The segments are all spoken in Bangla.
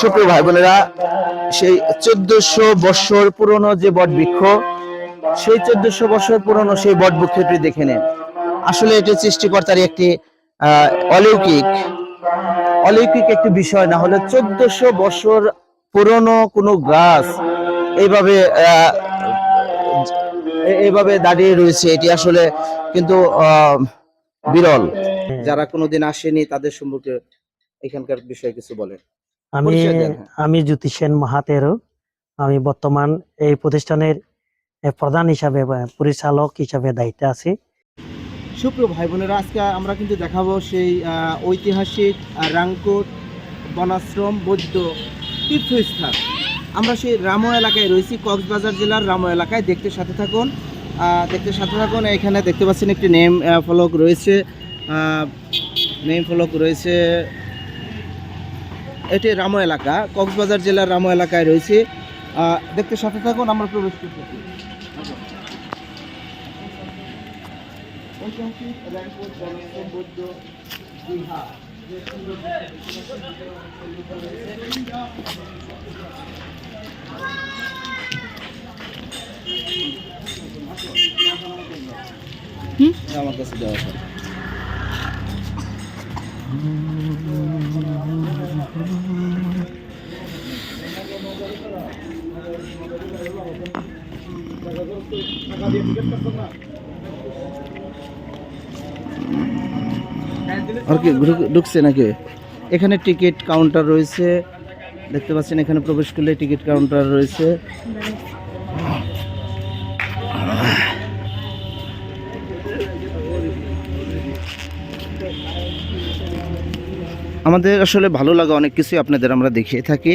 সুপ্রিয় ভাই বোনেরা সেই চোদ্দশো বছর পুরনো যে বট বৃক্ষ, সেই চোদ্দশো বছর পুরনো সেই বট বৃক্ষটি দেখে নেন। আসলে এটি সৃষ্টিকর্তারই একটি অলৌকিক অলৌকিক একটি বিষয় না হলে চোদ্দশো বছর পুরনো কোনো গাছ এইভাবে এইভাবে দাঁড়িয়ে রয়েছে, এটি আসলে কিন্তু বিরল। যারা কোনোদিন আসেনি তাদের সম্পর্কে এখানকার বিষয়ে কিছু বলেন। আমি। আমি জ্যোতি সেন মাহাতেরও আমি বর্তমান এই প্রতিষ্ঠানের প্রধান হিসাবে পরিচালক হিসাবে দায়িত্বে আছি। সুপ্রিয় ভাই বোনেরা আজকে আমরা কিন্তু দেখাবো সেই ঐতিহাসিক রাংকোট বনাশ্রম বৌদ্ধ তীর্থস্থান। আমরা সেই রামো এলাকায় রয়েছি কক্সবাজার জেলার রামো এলাকায়। দেখতে সাথে থাকুন। আহ, দেখতে সাথে থাকুন। এখানে দেখতে পাচ্ছেন একটি নেম ফলক রয়েছে। নেম ফলক রয়েছে এটি রামো এলাকা। কক্সবাজার জেলার রামো এলাকায় রয়েছে। আহ, দেখতে সাথে থাকুন আমরা প্রবেশ করতেছি আমার কাছে দেওয়া আর কি ঢুকছে নাকি? এখানে টিকিট কাউন্টার রয়েছে। দেখতে পাচ্ছেন, এখানে প্রবেশ করলে টিকিট কাউন্টার রয়েছে। আমাদের আসলে ভালো লাগা অনেক কিছুই আপনাদের আমরা দেখিয়ে থাকি।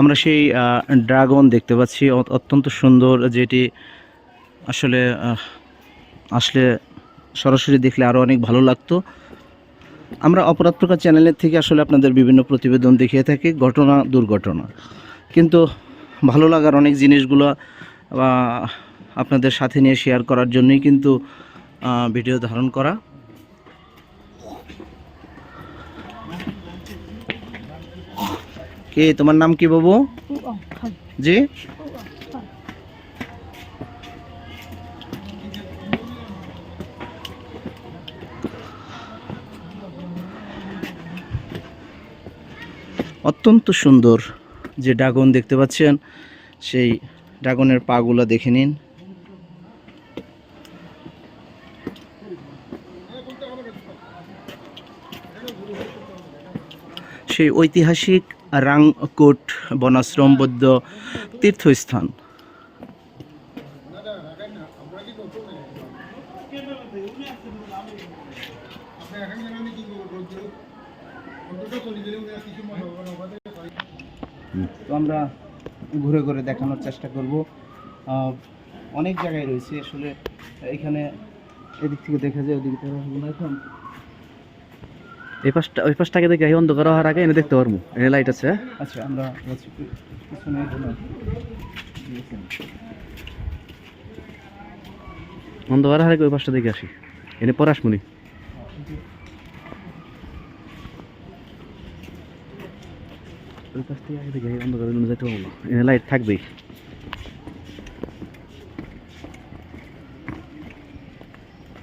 আমরা সেই ড্রাগন দেখতে পাচ্ছি। অত্যন্ত সুন্দর, যেটি আসলে আসলে সরাসরি দেখলে আরও অনেক ভালো লাগতো। আমরা অপরাধ প্রকার চ্যানেলের থেকে আসলে আপনাদের বিভিন্ন প্রতিবেদন দেখিয়ে থাকি, ঘটনা, দুর্ঘটনা। কিন্তু ভালো লাগার অনেক জিনিসগুলো আপনাদের সাথে নিয়ে শেয়ার করার জন্যই কিন্তু ভিডিও ধারণ করা। কে, তোমার নাম কি বাবু? জি। অত্যন্ত সুন্দর যে ড্রাগন দেখতে পাচ্ছেন, সেই ড্রাগনের পাগুলো দেখে নিন। সেই ঐতিহাসিক রাংকোট বনাশ্রম বৌদ্ধ তীর্থস্থান। তো আমরা ঘুরে ঘুরে দেখানোর চেষ্টা করব। অনেক জায়গায় রয়েছে। আসলে এখানে এদিক থেকে দেখা যায়, ওদিক থেকে এখন এই পাশটা ওই পাশটাকে দেখে এই অন্ধকার হওয়ার আগে এনে দেখতে পারব। এনে লাইট আছে? আচ্ছা আমরা অন্ধকার হওয়ার আগে ওই পাশটা দেখে আসি। এনে পরে আসমুনি ওই পাশ থেকে আগে দেখে অন্ধকার যেতে পারব না। এনে লাইট থাকবেই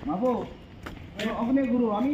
বাবু অগ্নে গুরু আমি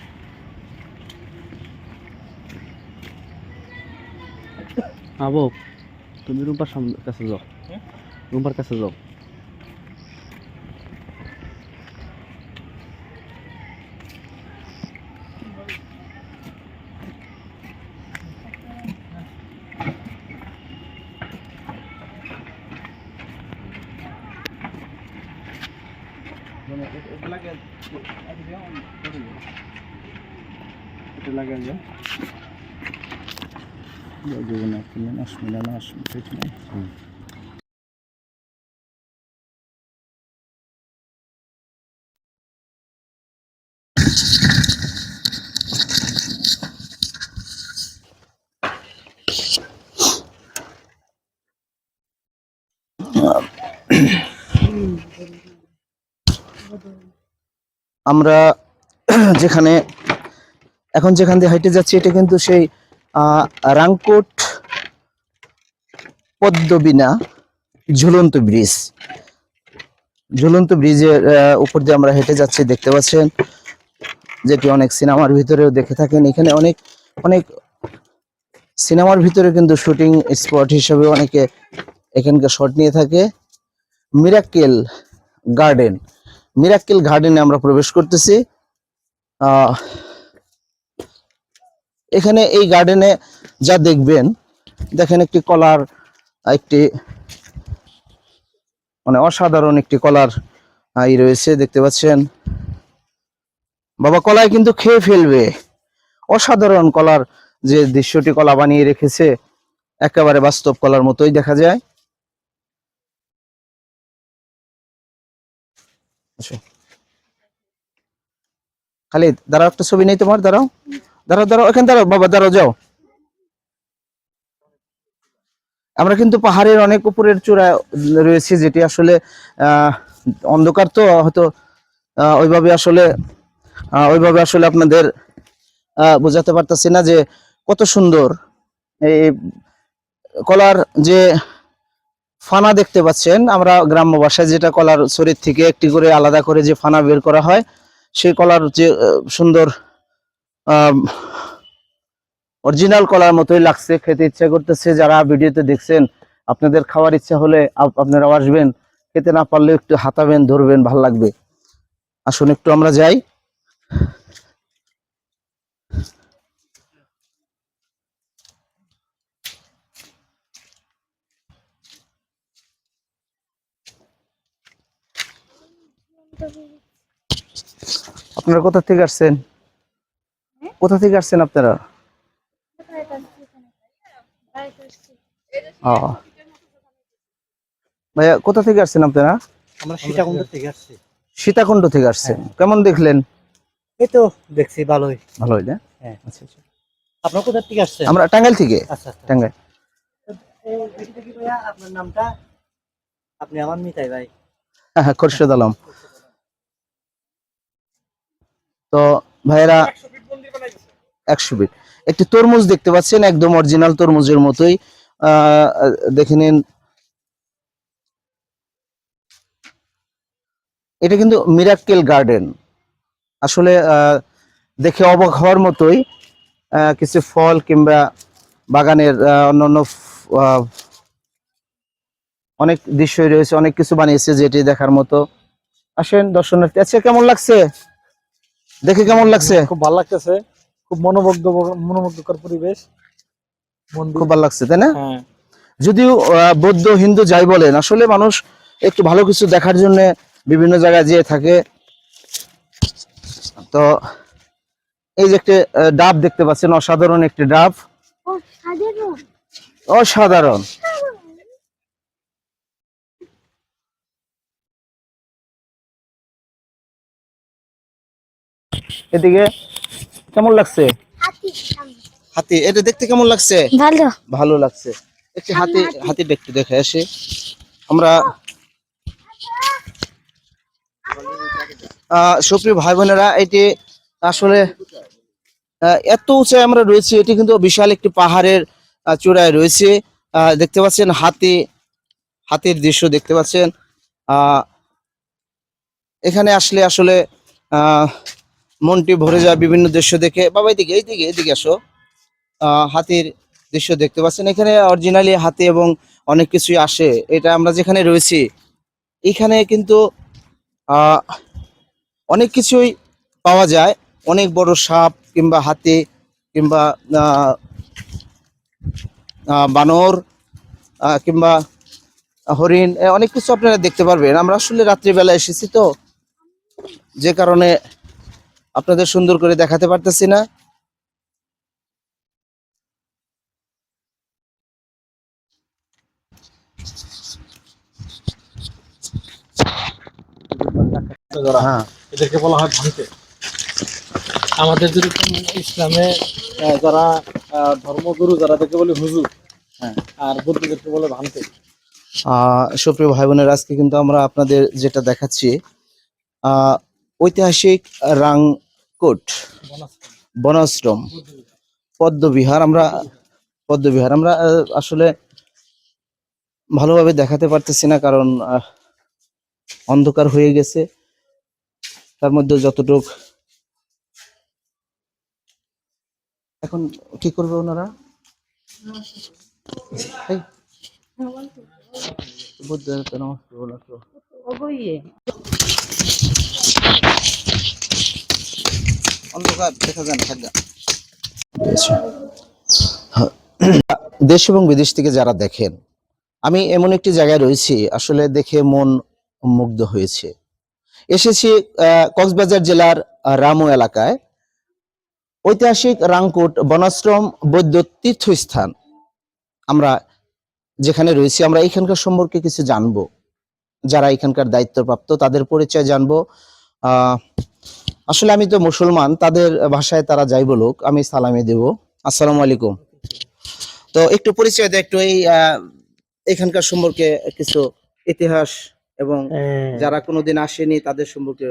বীজ ঝুলন্ত বীজ কোনটা আবো তুমি রুম্পার সামনে কাছে যাও রুম্পার কাছে যাও মানে এ- এটা লাগে এটা দিয়ে on করে দিও। এটা লাগে আসমি আমরা যেখানে এখন যেখান দিয়ে হাইটে যাচ্ছি এটা কিন্তু সেই রাংকোট, পদ্মবিনা, ঝুলন্ত ব্রিজ। ঝুলন্ত ব্রিজের উপর দিয়ে আমরা হেঁটে যাচ্ছি, দেখতে পাচ্ছেন যেটি অনেক সিনেমার ভিতরেও দেখে থাকেন। এখানে অনেক অনেক সিনেমার ভিতরে কিন্তু শুটিং স্পট হিসেবে অনেকে এখানকার শট নিয়ে থাকে। মিরাক্কেল গার্ডেন। মিরাক্কেল গার্ডেনে আমরা প্রবেশ করতেছি। এখানে এই গার্ডেনে যা দেখবেন, দেখেন একটি কলার, একটি মানে অসাধারণ একটি কলার ই রয়েছে, দেখতে পাচ্ছেন? বাবা কলায় কিন্তু খেয়ে ফেলবে। অসাধারণ কলার যে দৃশ্যটি কলা বানিয়ে রেখেছে, একেবারে বাস্তব কলার মতোই দেখা যায়। আসো। খালি দাঁড়াও, একটা ছবি নেই তোমার? দাঁড়াও। দাঁড়াও দাঁড়াও এখানে দাঁড়াও, বাবা, দাঁড়াও, যাও। আমরা কিন্তু পাহাড়ের অনেক উপরের চূড়ায় রয়েছি, যেটি আসলে অন্ধকার তো, হয়তো ওইভাবে আসলে ওইভাবে আসলে আপনাদের বোঝাতে পারতেছি না যে কত সুন্দর। এই কলার যে ফানা দেখতে পাচ্ছেন, আমরা গ্রাম্য ভাষায় যেটা কলার শরীর থেকে একটি করে আলাদা করে যে ফানা বের করা হয়, সেই কলার যে সুন্দর অরিজিনাল কলার মতোই লাগছে, খেতে ইচ্ছা করতেছে। যারা ভিডিওতে দেখছেন, আপনাদের খাওয়ার ইচ্ছা হলে আপ- আপনারাও আসবেন। খেতে না পারলে একটু হাতাবেন ধরবেন, ভালো লাগবে। আসুন, একটু আমরা যাই। আপনারা কোথা থেকে আসছেন? কোথা থেকে আসছেন আপনারা? ভাইয়া কোথা থেকে আসছেন আপনারা? আমরা সীতাকুণ্ড থেকে আসছি। সীতাকুণ্ড থেকে আসছেন। কেমন দেখলেন? এই তো দেখছি ভালোই। ভালোই না? হ্যাঁ। আচ্ছা আচ্ছা। আপনার কোথা থেকে আসছেন? আমরা টাঙ্গাইল থেকে। আচ্ছা আচ্ছা টাঙ্গাইল। আপনার নামটা? আপনি আমার মিতাই ভাই। হ্যাঁ খোরশেদ আলম। তো ভাইয়েরা একশো বিট। একটি তরমুজ দেখতে পাচ্ছেন, একদম অরিজিনাল তরমুজের মতোই। দেখে নিন। এটা কিন্তু মিরাক্কেল গার্ডেন আসলে দেখে অবাক হওয়ার মতোই কিছু ফল কিংবা বাগানের অন্যান্য অনেক দৃশ্যই রয়েছে, অনেক কিছু বানিয়েছে যেটি দেখার মতো। আসেন দর্শনার্থী আচ্ছা কেমন লাগছে? দেখে কেমন লাগছে? খুব ভালো লাগতেছে। খুব মনোমুগ্ধ মনোমুগ্ধকর পরিবেশ। খুব ভালো লাগছে তাই না? হ্যাঁ। যদিও বৌদ্ধ হিন্দু যাই বলেন আসলে মানুষ একটু ভালো কিছু দেখার জন্য বিভিন্ন জায়গায় যেয়ে থাকে। তো এই যে একটি ডাব দেখতে পাচ্ছেন অসাধারণ একটি ডাব। অসাধারণ। অসাধারণ। এদিকে কেমন লাগছে? হাতি এটা দেখতে কেমন লাগছে? ভালো। ভালো লাগছে। একটি হাতি হাতিটা একটু দেখে আসি। আমরা আহ, সুপ্রিয় ভাই বোনেরা এটি আসলে আহ, এত উঁচায় আমরা রয়েছি এটি কিন্তু বিশাল একটি পাহাড়ের আহ, চূড়ায় রয়েছে। আহ, দেখতে পাচ্ছেন হাতি হাতির দৃশ্য দেখতে পাচ্ছেন। আহ, এখানে আসলে আসলে আহ, মনটি ভরে যায় বিভিন্ন দৃশ্য দেখে। বাবা, এদিকে এইদিকে এদিকে আসো। হাতির দৃশ্য দেখতে পাচ্ছেন। এখানে অরিজিনালি হাতি এবং অনেক কিছুই আসে। এটা আমরা যেখানে রয়েছি, এখানে কিন্তু অনেক কিছুই পাওয়া যায়। অনেক বড় সাপ কিংবা হাতি কিংবা বানর কিংবা হরিণ অনেক কিছু আপনারা দেখতে পারবেন। আমরা আসলে রাত্রিবেলা এসেছি তো, যে কারণে আপনাদের সুন্দর করে দেখাতে পারতেছি না। হ্যাঁ। এদেরকে বলা হয় ভান্তে আমাদের যেরকম ইসলামে আহ, যারা আহ, ধর্মগুরু যারা তাদেরকে বলে হুজুর হ্যাঁ। আর বৌদ্ধদেরকে বলে ভান্তে আহ সুপ্রিয় ভাই বোনের আজকে কিন্তু আমরা আপনাদের যেটা দেখাচ্ছি আহ ঐতিহাসিক রাংকোট, বনাশ্রম, পদ্মবিহার। আমরা পদ্মবিহার, আমরা আসলে ভালোভাবে দেখাতে পারতেছি না কারণ অন্ধকার হয়ে গেছে। তার মধ্যে যতটুক এখন কি করবে ওনারা? নমস্কার। যায় না দেশ এবং বিদেশ থেকে যারা দেখেন, আমি এমন একটি জায়গায় রয়েছি, আসলে দেখে মন মুগ্ধ হয়েছে। এসেছি কক্সবাজার জেলার রামু এলাকায়। ঐতিহাসিক রাংকুট বনাশ্রম বৌদ্ধ তীর্থস্থান। আমরা যেখানে রয়েছি, আমরা এখানকার সম্পর্কে কিছু জানব। যারা এখানকার দায়িত্বপ্রাপ্ত, তাদের পরিচয় জানব। আসলে আমি তো মুসলমান তাদের ভাষায় তারা যাই বলুক আমি সালামি দেব। আসসালামু আলাইকুম। তো একটু পরিচয় দেয় একটু এই এখানকার সম্পর্কে কিছু ইতিহাস এবং যারা কোনোদিন আসেনি তাদের সম্পর্কে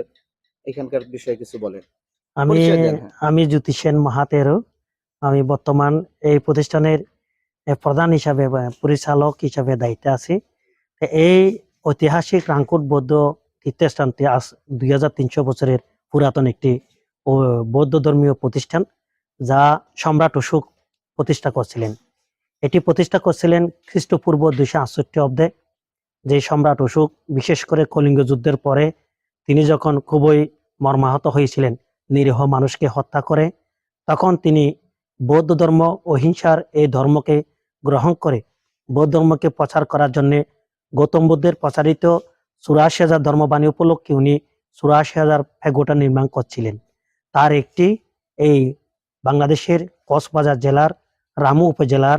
এখানকার বিষয়ে কিছু বলেন। আমি হ্যাঁ। আমি জ্যোতি সেন মাহাতেরও। আমি বর্তমান এই প্রতিষ্ঠানের প্রধান হিসাবে পরিচালক হিসাবে দায়িত্বে আছি। এই ঐতিহাসিক রাঙ্কুট বৌদ্ধ তীর্থস্থানটি আজ দুই হাজার তিনশো বছরের পুরাতন একটি বৌদ্ধ ধর্মীয় প্রতিষ্ঠান যা সম্রাট অশোক প্রতিষ্ঠা করছিলেন। এটি প্রতিষ্ঠা করছিলেন খ্রিস্টপূর্ব দুইশো আটষট্টি অব্দে, যে সম্রাট অশোক বিশেষ করে কলিঙ্গ যুদ্ধের পরে তিনি যখন খুবই মর্মাহত হয়েছিলেন, নিরীহ মানুষকে হত্যা করে, তখন তিনি বৌদ্ধ ধর্ম অহিংসার এই ধর্মকে গ্রহণ করে, বৌদ্ধ ধর্মকে প্রচার করার জন্যে গৌতম বুদ্ধের প্রচারিত চুরাশি হাজার ধর্মবাণী উপলক্ষে উনি চুরাশি হাজার ফেগোটা নির্মাণ করছিলেন। তার একটি এই বাংলাদেশের কক্সবাজার জেলার, রামু উপজেলার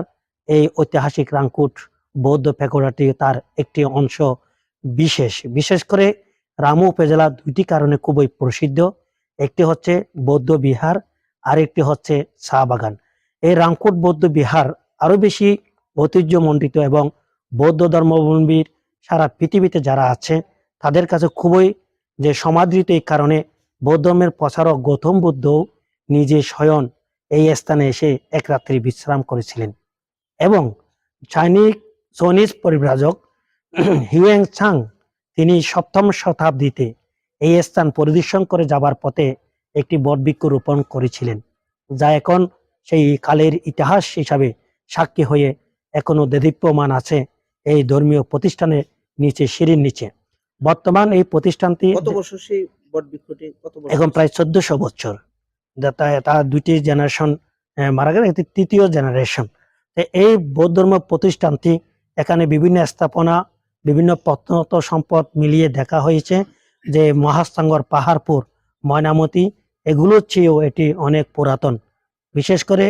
এই ঐতিহাসিক রাংকুট বৌদ্ধ ফেগোড়াটি তার একটি অংশ বিশেষ। বিশেষ করে রামু উপজেলা দুইটি কারণে খুবই প্রসিদ্ধ। একটি হচ্ছে বৌদ্ধ বিহার আর একটি হচ্ছে চা বাগান। এই রামকোট বৌদ্ধ বিহার আরও বেশি ঐতিহ্যমণ্ডিত এবং বৌদ্ধ ধর্মাবলম্বীর সারা পৃথিবীতে যারা আছে, তাদের কাছে খুবই যে সমাদৃত এই কারণে বৌদ্ধ ধর্মের প্রচারক গৌতম বুদ্ধ নিজে স্বয়ং এই স্থানে এসে এক রাত্রি বিশ্রাম করেছিলেন। এবং চাইনিজ চৈনিজ পরিব্রাজক হিউয়েং চাং, তিনি সপ্তম শতাব্দীতে এই স্থান পরিদর্শন করে যাবার পথে একটি বটবৃক্ষ রোপণ করেছিলেন, যা এখন সেই কালের ইতিহাস হিসাবে সাক্ষী হয়ে এখনও দেদীপ্যমান আছে। এই ধর্মীয় প্রতিষ্ঠানের নিচে সিঁড়ির নিচে। বর্তমান এই প্রতিষ্ঠানটি এখন প্রায় চোদ্দশো বছর। তার দুইটি জেনারেশন মারা গেলে এটি তৃতীয় জেনারেশন এই বৌদ্ধ ধর্ম প্রতিষ্ঠানটি এখানে বিভিন্ন স্থাপনা বিভিন্ন প্রত্নত সম্পদ মিলিয়ে দেখা হয়েছে। যে মহাস্তাঙ্গর পাহাড়পুর ময়নামতি এগুলোর চেয়েও এটি অনেক পুরাতন। বিশেষ করে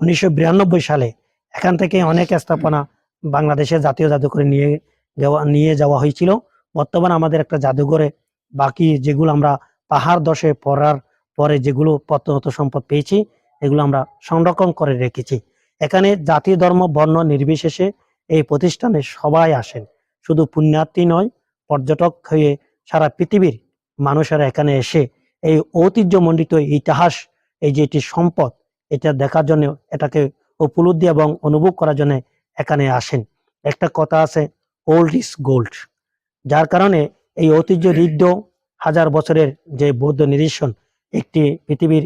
উনিশশো বিরানব্বই সালে এখান থেকে অনেক স্থাপনা বাংলাদেশের জাতীয় জাদুঘরে নিয়ে যাওয়া নিয়ে যাওয়া হয়েছিল। বর্তমান আমাদের একটা জাদুঘরে বাকি যেগুলো আমরা পাহাড় দশে পড়ার পরে যেগুলো প্রত্নগত সম্পদ পেয়েছি, এগুলো আমরা সংরক্ষণ করে রেখেছি। এখানে জাতি, ধর্ম, বর্ণ নির্বিশেষে এই প্রতিষ্ঠানে সবাই আসেন। শুধু পুণ্যার্থী নয়, পর্যটক হয়ে সারা পৃথিবীর মানুষেরা এখানে এসে এই ঐতিহ্যমণ্ডিত ইতিহাস, এই যে এটি সম্পদ, এটা দেখার জন্য, এটাকে উপলব্ধি এবং অনুভব করার জন্য এখানে আসেন। একটা কথা আছে ওল্ড ইজ গোল্ড যার কারণে এই ঐতিহ্য ঋদ্ধ হাজার বছরের যে বৌদ্ধ নিদর্শন একটি পৃথিবীর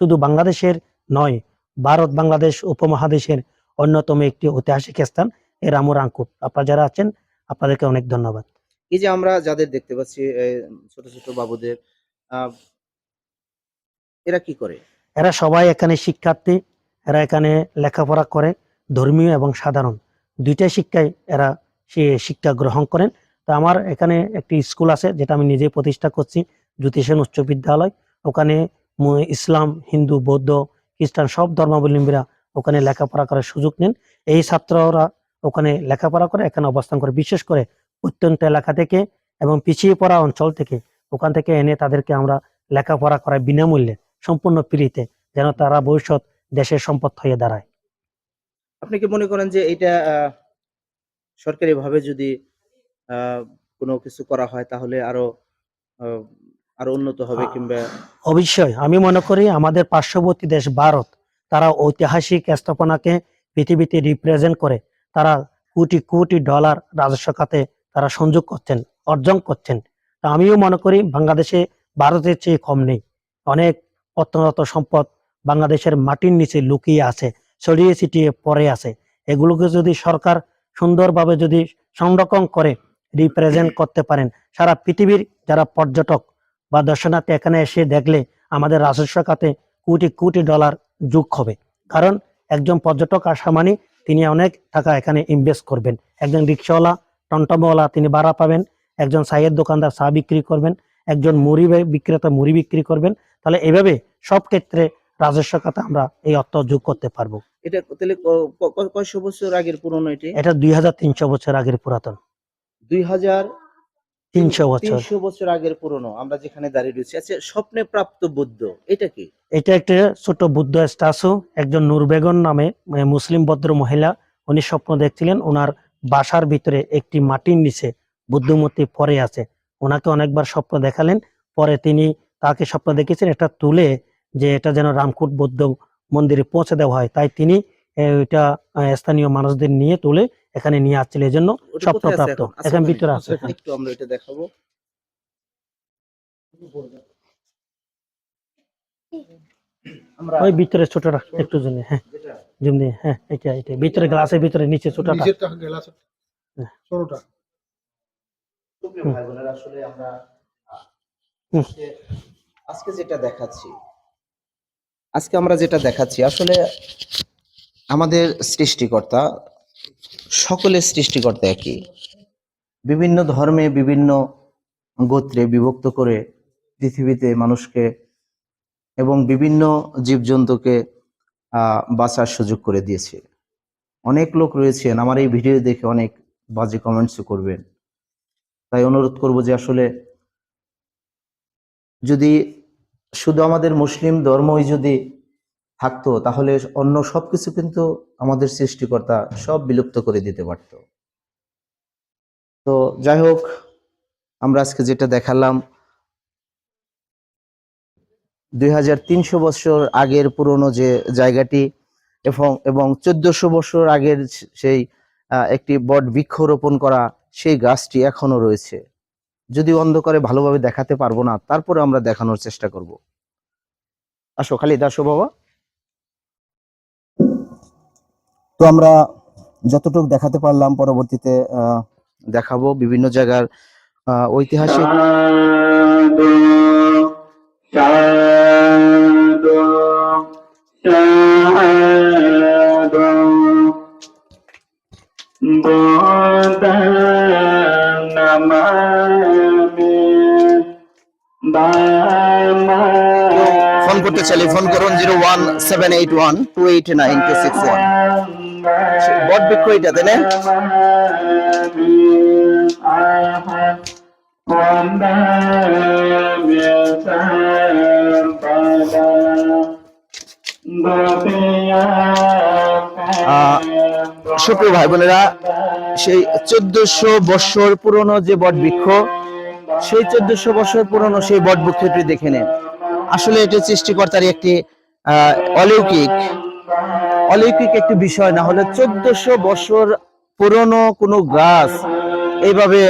শুধু বাংলাদেশের নয় ভারত বাংলাদেশ উপমহাদেশের অন্যতম একটি ঐতিহাসিক স্থান এই রামুর আঙ্কুট আপনারা যারা আছেন আপনাদেরকে অনেক ধন্যবাদ। এই যে আমরা যাদের দেখতে পাচ্ছি ছোট ছোট বাবুদের এরা কি করে? এরা সবাই এখানে শিক্ষার্থী এরা এখানে লেখাপড়া করে। ধর্মীয় এবং সাধারণ দুইটা শিক্ষায় এরা সে শিক্ষা গ্রহণ করেন। তো আমার এখানে একটি স্কুল আছে, যেটা আমি নিজে প্রতিষ্ঠা করছি জ্যোতিষেন উচ্চ বিদ্যালয়। ওখানে ইসলাম, হিন্দু, বৌদ্ধ, খ্রিস্টান সব ধর্মাবলম্বীরা ওখানে লেখাপড়া করার সুযোগ নেন। এই ছাত্ররা ওখানে লেখাপড়া করে, এখানে অবস্থান করে, বিশেষ করে অত্যন্ত এলাকা থেকে এবং পিছিয়ে পড়া অঞ্চল থেকে ওখান থেকে এনে তাদেরকে আমরা লেখাপড়া করায় বিনামূল্যে, সম্পূর্ণ ফ্রিতে, যেন তারা ভবিষ্যৎ দেশের সম্পদ হয়ে দাঁড়ায়। আপনি কি মনে করেন যে এটা সরকারি ভাবে যদি কোনো কিছু করা হয় তাহলে আরও আরও উন্নত হবে কিংবা? অবশ্যই। আমি মনে করি আমাদের পার্শ্ববর্তী দেশ ভারত তারা ঐতিহাসিক স্থাপনাকে পৃথিবীতে রিপ্রেজেন্ট করে তারা কোটি কোটি ডলার রাজস্ব খাতে তারা সংযোগ করছেন অর্জন করছেন। তা আমিও মনে করি বাংলাদেশে ভারতের চেয়ে কম নেই। অনেক প্রত্নগত সম্পদ বাংলাদেশের মাটির নিচে লুকিয়ে আছে। ছড়িয়ে ছিটিয়ে পড়ে আছে। এগুলোকে যদি সরকার সুন্দরভাবে যদি সংরক্ষণ করে রিপ্রেজেন্ট করতে পারেন, সারা পৃথিবীর যারা পর্যটক বা দর্শনার্থী এখানে এসে দেখলে আমাদের রাজস্ব খাতে কোটি কোটি ডলার যোগ হবে। কারণ একজন পর্যটক আসা মানে তিনি অনেক টাকা এখানে ইনভেস্ট করবেন। একজন রিক্সাওয়ালা, টমটমওয়ালা তিনি ভাড়া পাবেন। একজন চায়ের দোকানদার চা বিক্রি করবেন। একজন মুড়ি বিক্রেতা মুড়ি বিক্রি করবেন। তাহলে এভাবে সব ক্ষেত্রে রাজস্ব খাতে আমরা এই অর্থ যোগ করতে পারব। এটা তাহলে কয়শো বছর আগের পুরনো এটি? এটা দুই হাজার তিনশো বছর আগের পুরাতন। দুই হাজার তিনশো বছর। তিনশো বছর আগের পুরনো আমরা যেখানে দাঁড়িয়ে রয়েছি। আচ্ছা স্বপ্নে প্রাপ্ত বুদ্ধ এটা কি? এটা একটা ছোট বুদ্ধ স্ট্যাচু একজন নূরবেগন নামে মুসলিম ভদ্র মহিলা। উনি স্বপ্ন দেখছিলেন ওনার বাসার ভিতরে একটি মাটির নিচে বুদ্ধমূর্তি পড়ে আছে। ওনাকে অনেকবার স্বপ্ন দেখালেন। পরে তিনি তাকে স্বপ্ন দেখেছেন এটা তুলে যে এটা যেন রামকুট বৌদ্ধ মন্দিরে পৌঁছে দেওয়া হয়। তাই তিনি ওইটা স্থানীয় মানুষদের নিয়ে তুলে এখানে নিয়ে আসছিলেন এই জন্য স্বপ্নপ্রাপ্ত এখানে? ভিতরে আছে। হ্যাঁ। একটু আমরা এটা দেখাবো। ওই ভিতরে ছোট একটু জন্য হ্যাঁ। জুম দিয়ে হ্যাঁ এটা এটা। ভিতরে গ্লাসের ভিতরে নিচে ছোটটা। হ্যাঁ। ছোটটা। আসলে আমরা আজকে যেটা দেখাচ্ছি আজকে আমরা যেটা দেখাচ্ছি, আসলে আমাদের সৃষ্টিকর্তা, সকলের সৃষ্টিকর্তা একই। বিভিন্ন ধর্মে বিভিন্ন গোত্রে বিভক্ত করে পৃথিবীতে মানুষকে এবং বিভিন্ন জীবজন্তুকে বাঁচার সুযোগ করে দিয়েছে। অনেক লোক রয়েছেন, আমার এই ভিডিও দেখে অনেক বাজে কমেন্টস করবেন। তাই অনুরোধ করব যে আসলে যদি শুধু আমাদের মুসলিম ধর্মই যদি থাকতো, তাহলে অন্য সব কিছু কিন্তু আমাদের সৃষ্টিকর্তা সব বিলুপ্ত করে দিতে পারত। তো যাই হোক, আমরা আজকে যেটা দেখালাম, দুই হাজার তিনশো বছর আগের পুরনো যে জায়গাটি এবং এবং চোদ্দশো বছর আগের সেই একটি বট বৃক্ষ রোপণ করা সেই গাছটি এখনও রয়েছে। যদি অন্ধকারে ভালোভাবে দেখাতে পারব না তারপরে আমরা দেখানোর চেষ্টা করব। আসো খালি দাসো বাবা। তো আমরা যতটুকু দেখাতে পারলাম পরবর্তীতে আহ, দেখাবো বিভিন্ন জায়গার আহ, ঐতিহাসিক ফোন করতে চাইলে ফোন করুন zero one seven eight one two eight nine two six one বট বৃক্ষ এটা সুপ্রিয় ভাই বোনেরা, সেই চোদ্দশো বছর পুরনো যে বট বৃক্ষ সেই চোদ্দশো বছর পুরনো সেই বট দেখে নেন। আসলে এটি সৃষ্টিকর্তার একটি অলৌকিক অলৌকিক একটি বিষয় না হলে চোদ্দশো বছর পুরনো কোনো গাছ এইভাবে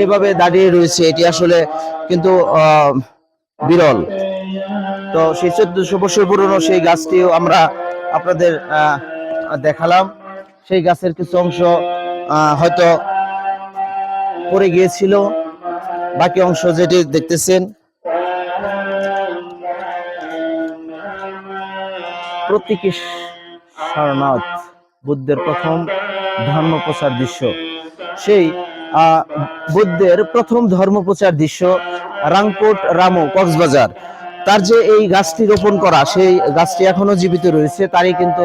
এইভাবে দাঁড়িয়ে রয়েছে, এটি আসলে কিন্তু বিরল। তো সেই চোদ্দশো বছর পুরনো সেই গাছটিও আমরা আপনাদের দেখালাম। সেই গাছের কিছু অংশ হয়তো পড়ে গিয়েছিল। বাকি অংশ যেটি দেখতেছেন সারনাথ বুদ্ধের প্রথম ধর্ম প্রচার দৃশ্য। সেই বুদ্ধের প্রথম ধর্ম প্রচার দৃশ্য রাংপুট রামু কক্সবাজার। তার যে এই গাছটি রোপণ করা সেই গাছটি এখনও জীবিত রয়েছে তারই কিন্তু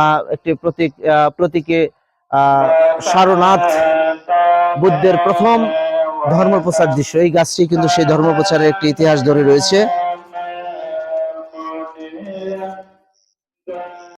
আহ, একটি প্রতীক প্রতীকে আহ, সারনাথ বুদ্ধের প্রথম ধর্ম প্রচার দৃশ্য। এই গাছটি কিন্তু সেই ধর্ম প্রচারের একটি ইতিহাস ধরে রয়েছে।